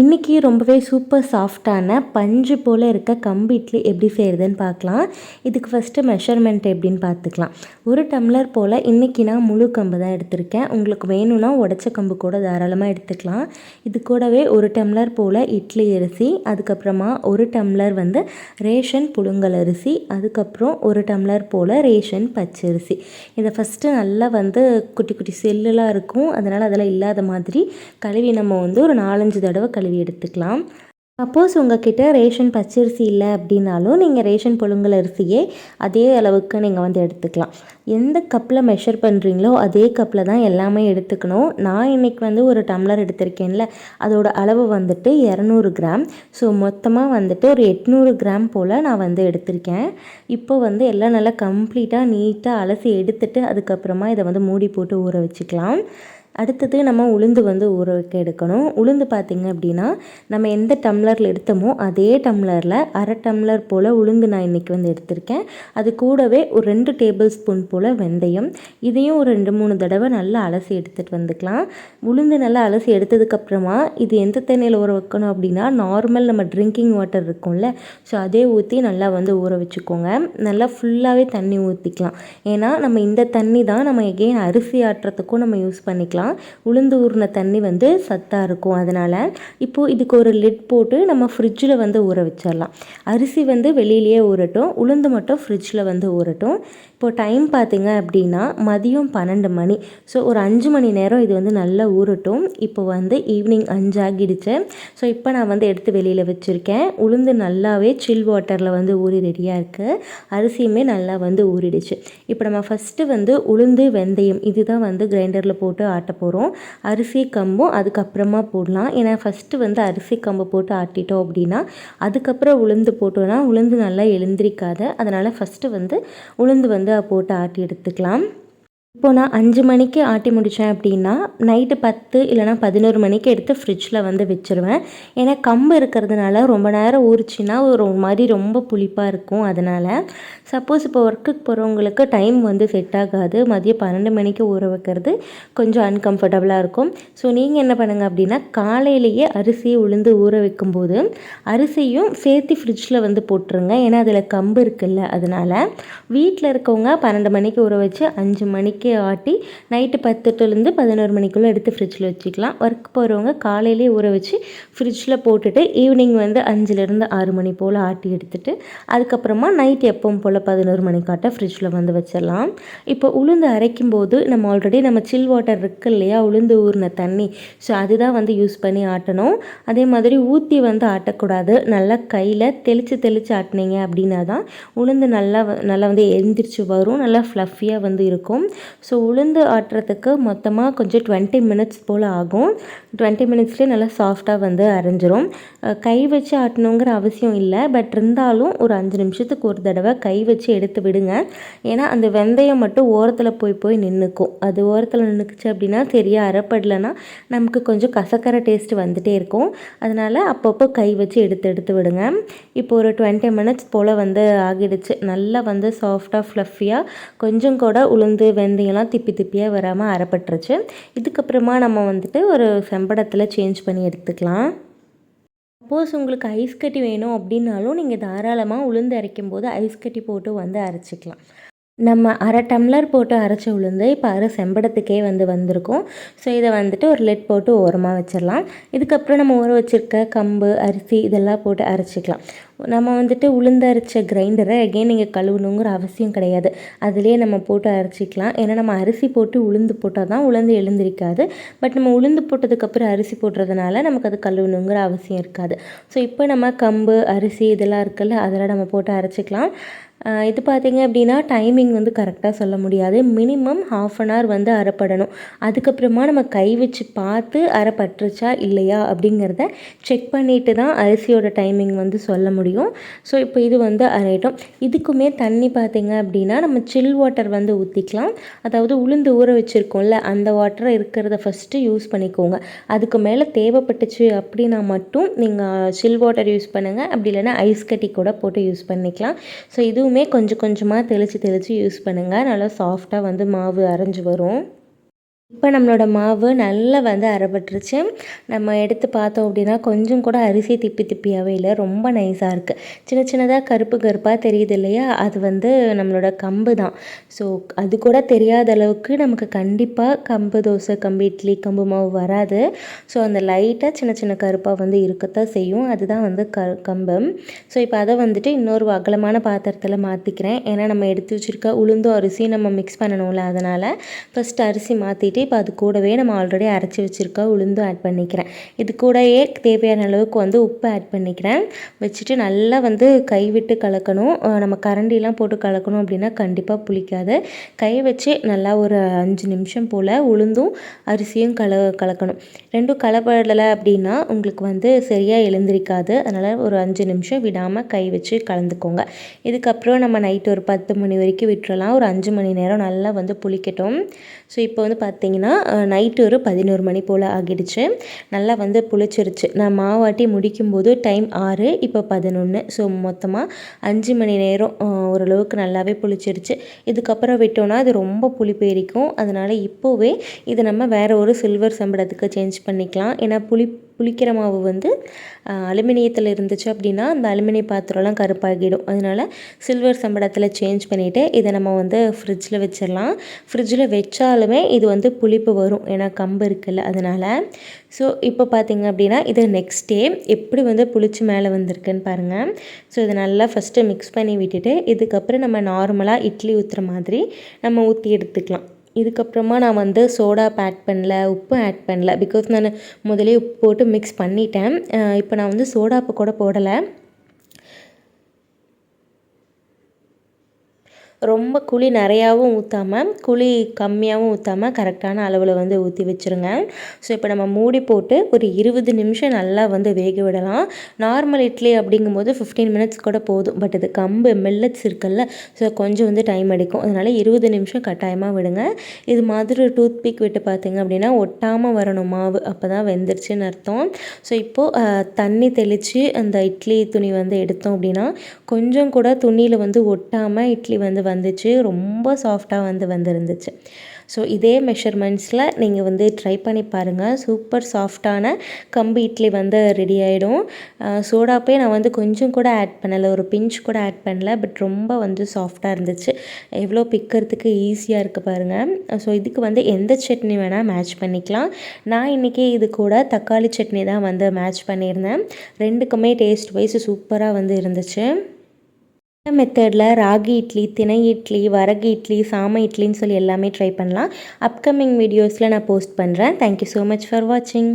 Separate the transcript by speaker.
Speaker 1: இன்றைக்கி ரொம்பவே சூப்பர் சாஃப்டான பஞ்சு போல் இருக்க கம்பு இட்லி எப்படி செய்கிறதுன்னு பார்க்கலாம். இதுக்கு ஃபஸ்ட்டு மெஷர்மெண்ட் எப்படின்னு பார்த்துக்கலாம். ஒரு டம்ளர் போல் இன்றைக்கி நான் முழு கம்பு தான் எடுத்திருக்கேன். உங்களுக்கு வேணும்னா உடச்ச கம்பு கூட தாராளமாக எடுத்துக்கலாம். இது கூடவே ஒரு டம்ளர் போல் இட்லி அரிசி அதுக்கப்புறமா ஒரு டம்ளர் வந்து ரேஷன் புழுங்கல் அரிசி அதுக்கப்புறம் ஒரு டம்ளர் போல் ரேஷன் பச்சரிசி இதை ஃபஸ்ட்டு நல்லா வந்து குட்டி குட்டி செல்லுலாம் இருக்கும். அதனால் அதெல்லாம் இல்லாத மாதிரி கழுவி நம்ம வந்து ஒரு நாலஞ்சு தடவை கழுவி எடுத்துக்கலாம். சப்போஸ் உங்ககிட்ட ரேஷன் பச்சரிசி இல்லை அப்படின்னாலும் நீங்கள் ரேஷன் புழுங்கல் அரிசியே அதே அளவுக்கு நீங்கள் வந்து எடுத்துக்கலாம். எந்த கப்பில் மெஷர் பண்ணுறீங்களோ அதே கப்பில் தான் எல்லாமே எடுத்துக்கணும். நான் இன்றைக்கி வந்து ஒரு டம்ளர் எடுத்திருக்கேன்ல அதோட அளவு வந்துட்டு இரநூறு கிராம். ஸோ மொத்தமாக வந்துட்டு ஒரு எட்நூறு கிராம் போல் நான் வந்து எடுத்திருக்கேன். இப்போ வந்து எல்லாம் நல்லா கம்ப்ளீட்டாக நீட்டாக அலசி எடுத்துட்டு அதுக்கப்புறமா இதை வந்து மூடி போட்டு ஊற வச்சுக்கலாம். அடுத்தது நம்ம உளுந்து வந்து ஊற வைக்க எடுக்கணும். உளுந்து பார்த்திங்க அப்படின்னா நம்ம எந்த டம்ளரில் எடுத்தோமோ அதே டம்ளரில் அரை டம்ளர் போல் உளுந்து நான் இன்றைக்கி வந்து எடுத்திருக்கேன். அது கூடவே ஒரு ரெண்டு டேபிள் ஸ்பூன் போல் வெந்தயம். இதையும் ஒரு ரெண்டு மூணு தடவை நல்லா அலசி எடுத்துகிட்டு வந்துக்கலாம். உளுந்து நல்லா அலசி எடுத்ததுக்கப்புறமா இது எந்த தண்ணியில் ஊற வைக்கணும் அப்படின்னா நார்மல் நம்ம ட்ரிங்கிங் வாட்டர் இருக்கும்ல ஸோ அதே ஊற்றி நல்லா வந்து ஊற வச்சுக்கோங்க. நல்லா ஃபுல்லாகவே தண்ணி ஊற்றிக்கலாம் ஏன்னா நம்ம இந்த தண்ணி தான் நம்ம எகெயின் அரிசி ஆட்டுறதுக்கும் நம்ம யூஸ் பண்ணிக்கலாம். தான் உளுந்து ஊறின தண்ணி வந்து சத்தாக இருக்கும். அதனால் இப்போது இதுக்கு ஒரு லிட் போட்டு நம்ம ஃப்ரிட்ஜில் வந்து ஊற வச்சிடலாம். அரிசி வந்து வெளியிலேயே ஊறட்டும். உளுந்து மட்டும் ஃப்ரிட்ஜில் வந்து ஊறட்டும். இப்போது டைம் பார்த்திங்க அப்படின்னா மதியம் பன்னெண்டு மணி. ஸோ ஒரு அஞ்சு மணி நேரம் இது வந்து நல்லா ஊறட்டும். இப்போ வந்து ஈவினிங் அஞ்சு ஆகிடுச்சு ஸோ இப்போ நான் வந்து எடுத்து வெளியில் வச்சுருக்கேன். உளுந்து நல்லாவே சில் வாட்டரில் வந்து ஊறி ரெடியாக இருக்குது அரிசியுமே நல்லா வந்து ஊறிடுச்சு. இப்போ நம்ம ஃபஸ்ட்டு வந்து உளுந்து வெந்தயம் இதுதான் வந்து கிரைண்டரில் போட்டு ஆட்ட போகிறோம் அரிசி கம்பும் அதுக்கப்புறமா போடலாம். ஏன்னா ஃபஸ்ட்டு வந்து அரிசி கம்பு போட்டு ஆட்டிட்டோம் அப்படின்னா அதுக்கப்புறம் உளுந்து போட்டோன்னா உளுந்து நல்லா எழுந்திரிக்காத. அதனால் ஃபஸ்ட்டு வந்து உளுந்து வந்து போட்டு ஆட்டி எடுத்துக்கலாம். இப்போது நான் அஞ்சு மணிக்கு ஆட்டி முடித்தேன் அப்படின்னா நைட்டு பத்து இல்லைனா பதினோரு மணிக்கு எடுத்து ஃப்ரிட்ஜில் வந்து வச்சுருவேன். ஏன்னா கம்பு இருக்கிறதுனால ரொம்ப நேரம் ஊறிச்சின்னா ஒரு மாதிரி ரொம்ப புளிப்பாக இருக்கும் அதனால். சப்போஸ் இப்போ ஒர்க்குக்கு போகிறவங்களுக்கு டைம் வந்து செட் ஆகாது. மதியம் பன்னெண்டு மணிக்கு ஊற வைக்கிறது கொஞ்சம் அன்கம்ஃபர்டபுளாக இருக்கும். ஸோ நீங்கள் என்ன பண்ணுங்கள் அப்படின்னா காலையிலேயே அரிசியை உளுந்து ஊற வைக்கும்போது அரிசியும் சேர்த்து ஃப்ரிட்ஜில் வந்து போட்டுருங்க. ஏன்னா அதில் கம்பு இருக்குல்ல அதனால். வீட்டில் இருக்கவங்க பன்னெண்டு மணிக்கு ஊற வச்சு அஞ்சு மணிக்கு மணிக்கு ஆட்டி நைட்டு பத்துலேருந்து பதினோரு மணிக்குள்ளே எடுத்து ஃப்ரிட்ஜில் வச்சுக்கலாம். ஒர்க் போகிறவங்க காலையிலே ஊற வச்சு ஃப்ரிட்ஜில் போட்டுட்டு ஈவினிங் வந்து அஞ்சுலேருந்து ஆறு மணி போல் ஆட்டி எடுத்துகிட்டு அதுக்கப்புறமா நைட் எப்பவும் போல் பதினோரு மணிக்காட்ட ஃப்ரிட்ஜில் வந்து வச்சிடலாம். இப்போ உளுந்து அரைக்கும் போது நம்ம ஆல்ரெடி நம்ம சில் வாட்டர் இருக்கு இல்லையா உளுந்து ஊறின தண்ணி ஸோ அதுதான் வந்து யூஸ் பண்ணி ஆட்டணும். அதே மாதிரி ஊற்றி வந்து ஆட்டக்கூடாது. நல்லா கையில் தெளித்து தெளித்து ஆட்டினீங்க அப்படின்னா தான் உளுந்து நல்லா நல்லா வந்து எழுந்திரிச்சு வரும். நல்லா ஃப்ளஃபியாக வந்து இருக்கும். ஸோ உளுந்து ஆட்டுறதுக்கு மொத்தமாக கொஞ்சம் டுவெண்ட்டி மினிட்ஸ் போல் ஆகும். டுவெண்ட்டி மினிட்ஸ்லேயே நல்லா சாஃப்டாக வந்து அரைஞ்சிரும். கை வச்சு ஆட்டணுங்கிற அவசியம் இல்லை. பட் இருந்தாலும் ஒரு அஞ்சு நிமிஷத்துக்கு ஒரு தடவை கை வச்சு எடுத்து விடுங்க. ஏன்னா அந்த வெந்தயம் மட்டும் ஓரத்தில் போய் போய் நின்றுக்கும் அது ஓரத்தில் நின்றுக்குச்சு அப்படின்னா சரியாக அரைப்படலைன்னா நமக்கு கொஞ்சம் கசக்கர டேஸ்ட் வந்துகிட்டே இருக்கும். அதனால் அப்பப்போ கை வச்சு எடுத்து எடுத்து விடுங்க. இப்போ ஒரு டுவெண்ட்டி மினிட்ஸ் போல் வந்து ஆகிடுச்சு. நல்லா வந்து சாஃப்டாக ஃப்ளஃபியாக கொஞ்சம் கூட உளுந்து வெந்தயம் எல்லாம் திப்பி திப்பியாக வராமல் அறப்பட்டுருச்சு இதுக்கப்புறமா நம்ம வந்துட்டு ஒரு செம்படத்தில் சேஞ்ச் பண்ணி எடுத்துக்கலாம். சப்போஸ் உங்களுக்கு ஐஸ் கட்டி வேணும் அப்படின்னாலும் நீங்கள் தாராளமாக உளுந்து அரைக்கும் போது ஐஸ் கட்டி போட்டு வந்து அரைச்சிக்கலாம். நம்ம அரை டம்ளர் போட்டு அரைச்ச உளுந்து இப்போ அரை செம்படத்துக்கே வந்து வந்திருக்கும். ஸோ இதை வந்துட்டு ஒரு லெட் போட்டு ஓரமாக வச்சிடலாம். இதுக்கப்புறம் நம்ம ஊற வச்சுருக்க கம்பு அரிசி இதெல்லாம் போட்டு அரைச்சிக்கலாம். நம்ம வந்துட்டு உளுந்து அரைச்ச கிரைண்டரை அகெயின் நீங்கள் கழுவணுங்கிற அவசியம் கிடையாது. அதிலே நம்ம போட்டு அரைச்சிக்கலாம். ஏன்னா நம்ம அரிசி போட்டு உளுந்து போட்டால் தான் உளுந்து எழுந்திருக்காது. பட் நம்ம உளுந்து போட்டதுக்கப்புறம் அரிசி போடுறதுனால நமக்கு அது கழுவணுங்கிற அவசியம் இருக்காது. ஸோ இப்போ நம்ம கம்பு அரிசி இதெல்லாம் இருக்குல்ல அதெல்லாம் நம்ம போட்டு அரைச்சிக்கலாம். இது பார்த்திங்க அப்படின்னா டைமிங் வந்து கரெக்டாக சொல்ல முடியாது. மினிமம் ஹாஃப் அன் ஹவர் வந்து அரைப்படணும் அதுக்கப்புறமா நம்ம கை வச்சு பார்த்து அரை பட்டுருச்சா இல்லையா அப்படிங்கிறத செக் பண்ணிவிட்டு தான் அரிசியோட டைமிங் வந்து சொல்ல முடியும். ஸோ இப்போ இது வந்து அரையிட்டோம். இதுக்குமே தண்ணி பார்த்திங்க அப்படின்னா நம்ம சில் வாட்டர் வந்து ஊற்றிக்கலாம் அதாவது உளுந்து ஊற வச்சுருக்கோம்ல அந்த வாட்டரை இருக்கிறத ஃபஸ்ட்டு யூஸ் பண்ணிக்கோங்க. அதுக்கு மேலே தேவைப்பட்டுச்சு அப்படின்னா மட்டும் நீங்கள் சில் வாட்டர் யூஸ் பண்ணுங்கள் அப்படி இல்லைன்னா ஐஸ் கட்டி கூட போட்டு யூஸ் பண்ணிக்கலாம். ஸோ இதுவும் எப்பவுமே கொஞ்சம் கொஞ்சமாக தெளித்து தெளித்து யூஸ் பண்ணுங்கள் நல்லா சாஃப்டாக வந்து மாவு அரைஞ்சி வரும். இப்போ நம்மளோட மாவு நல்லா வந்து அரைபட்டுருச்சு. நம்ம எடுத்து பார்த்தோம் அப்படின்னா கொஞ்சம் கூட அரிசி திப்பி திப்பியாகவே இல்லை ரொம்ப நைஸாக இருக்குது சின்ன சின்னதாக கருப்பு கருப்பாக தெரியுது இல்லையா? அது வந்து நம்மளோட கம்பு தான். ஸோ அது கூட தெரியாத அளவுக்கு நமக்கு கண்டிப்பாக கம்பு தோசை கம்பு இட்லி கம்பு மாவு வராது. ஸோ அந்த லைட்டாக சின்ன சின்ன கருப்பாக வந்து இருக்கத்தான் செய்யும். அதுதான் வந்து க கம்பு. ஸோ இப்போ அதை வந்துட்டு இன்னொரு அகலமான பாத்திரத்தில் மாற்றிக்கிறேன் ஏன்னா நம்ம எடுத்து வச்சுருக்க உளுந்தும் அரிசியும் நம்ம மிக்ஸ் பண்ணணும்ல அதனால் ஃபஸ்ட்டு அரிசி மாற்றிட்டு இப்போ அது கூடவே நம்ம ஆல்ரெடி அரைச்சி வச்சுருக்க உளுந்தும் ஆட் பண்ணிக்கிறேன். இது கூடயே தேவையான அளவுக்கு வந்து உப்பு ஆட் பண்ணிக்கிறேன். வச்சுட்டு நல்லா வந்து கை விட்டு கலக்கணும். நம்ம கரண்டிலாம் போட்டு கலக்கணும் அப்படின்னா கண்டிப்பாக புளிக்காது. கை வச்சு நல்லா ஒரு அஞ்சு நிமிஷம் போல் உளுந்தும் அரிசியும் கல கலக்கணும். ரெண்டும் கலப்படலை அப்படின்னா உங்களுக்கு வந்து சரியாக எழுந்திரிக்காது. அதனால் ஒரு அஞ்சு நிமிஷம் விடாமல் கை வச்சு கலந்துக்கோங்க. இதுக்கப்புறம் நம்ம நைட் ஒரு பத்து மணி வரைக்கும் விட்டுறலாம். ஒரு அஞ்சு மணி நேரம் நல்லா வந்து புளிக்கட்டும். ஸோ இப்போ வந்து பார்த்திங்கன்னா நைட்டு ஒரு பதினோரு மணி போல் ஆகிடுச்சு. நல்லா வந்து புளிச்சிருச்சு. நான் மாவாட்டி முடிக்கும்போது டைம் ஆறு இப்போ பதினொன்று ஸோ மொத்தமாக அஞ்சு மணி நேரம் ஓரளவுக்கு நல்லாவே புளிச்சிருச்சு. இதுக்கப்புறம் விட்டோன்னா அது ரொம்ப புளிப்பு எரிக்கும். அதனால் இப்போவே இதை நம்ம வேறு ஒரு சில்வர் சம்பளத்துக்கு சேஞ்ச் பண்ணிக்கலாம். ஏன்னா புளி புளிக்கிற மாவு வந்து அலுமினியத்தில் இருந்துச்சு அப்படின்னா அந்த அலுமினிய பாத்திரம்லாம் கருப்பாகிடும். அதனால் சில்வர் சம்பளத்தில் சேஞ்ச் பண்ணிவிட்டு இதை நம்ம வந்து ஃப்ரிட்ஜில் வச்சிடலாம். ஃப்ரிட்ஜில் வச்சாலுமே இது வந்து புளிப்பு வரும். ஏன்னா கம்பு இருக்குல்ல அதனால். ஸோ இப்போ பார்த்திங்க அப்படின்னா இது நெக்ஸ்ட் டே எப்படி வந்து புளிச்சு மேலே வந்திருக்குன்னு பாருங்கள் ஸோ இதை நல்லா ஃபஸ்ட்டு மிக்ஸ் பண்ணி விட்டுட்டு இதுக்கப்புறம் நம்ம நார்மலாக இட்லி ஊற்றுற மாதிரி நம்ம ஊற்றி எடுத்துக்கலாம். இதுக்கப்புறமா நான் வந்து சோடா ஆட் பண்ணல உப்பும் ஆட் பண்ணல. பிகாஸ் நான் முதலே உப்பு போட்டு மிக்ஸ் பண்ணிட்டேன். இப்போ நான் வந்து சோடாப்பு கூட போடலை. ரொம்ப குழி நிறையாவும் ஊற்றாமல் குழி கம்மியாகவும் ஊற்றாமல் கரெக்டான அளவில் வந்து ஊற்றி வச்சுருங்க. ஸோ இப்போ நம்ம மூடி போட்டு ஒரு இருபது நிமிஷம் நல்லா வந்து வேக விடலாம். நார்மல் இட்லி அப்படிங்கும்போது ஃபிஃப்டீன் மினிட்ஸ் கூட போதும். பட் இது கம்பு மில்லட்ஸ் இருக்குல்ல ஸோ கொஞ்சம் வந்து டைம் எடுக்கும். அதனால் இருபது நிமிஷம் கட்டாயமாக விடுங்க. இது மாதிரி டூத் பிக் விட்டு பார்த்திங்க அப்படின்னா ஒட்டாமல் வரணும் மாவு. அப்போ தான் வெந்துருச்சுன்னு அர்த்தம். ஸோ இப்போது தண்ணி தெளித்து அந்த இட்லி துணி வந்து எடுத்தோம் அப்படின்னா கொஞ்சம் கூட துணியில் வந்து ஒட்டாமல் இட்லி வந்து வந்துச்சு. ரொம்ப சாஃப்டாக வந்து வந்துருந்துச்சு. ஸோ இதே மெஷர்மெண்ட்ஸில் நீங்கள் வந்து ட்ரை பண்ணி பாருங்கள் சூப்பர் சாஃப்டான கம்பு இட்லி வந்து ரெடி ஆகிடும் சோடாப்பே நான் வந்து கொஞ்சம் கூட ஆட் பண்ணலை. ஒரு பிஞ்ச் கூட ஆட் பண்ணல. பட் ரொம்ப வந்து சாஃப்டாக இருந்துச்சு. எவ்வளோ பிக்கிறதுக்கு ஈஸியாக இருக்குது பாருங்கள் ஸோ இதுக்கு வந்து எந்த சட்னி வேணால் மேட்ச் பண்ணிக்கலாம். நான் இன்றைக்கி இது கூட தக்காளி சட்னி தான் வந்து மேட்ச் பண்ணியிருந்தேன். ரெண்டுக்குமே டேஸ்ட் வைஸ் சூப்பராக வந்து இருந்துச்சு. மெத்தடில் ராகி இட்லி தினை இட்லி வரகு இட்லி சாம இட்லின்னு சொல்லி எல்லாமே ட்ரை பண்ணலாம். அப்கமிங் வீடியோஸில் நான் போஸ்ட் பண்ணுறேன் தேங்க்யூ ஸோ மச் ஃபார் வாட்சிங்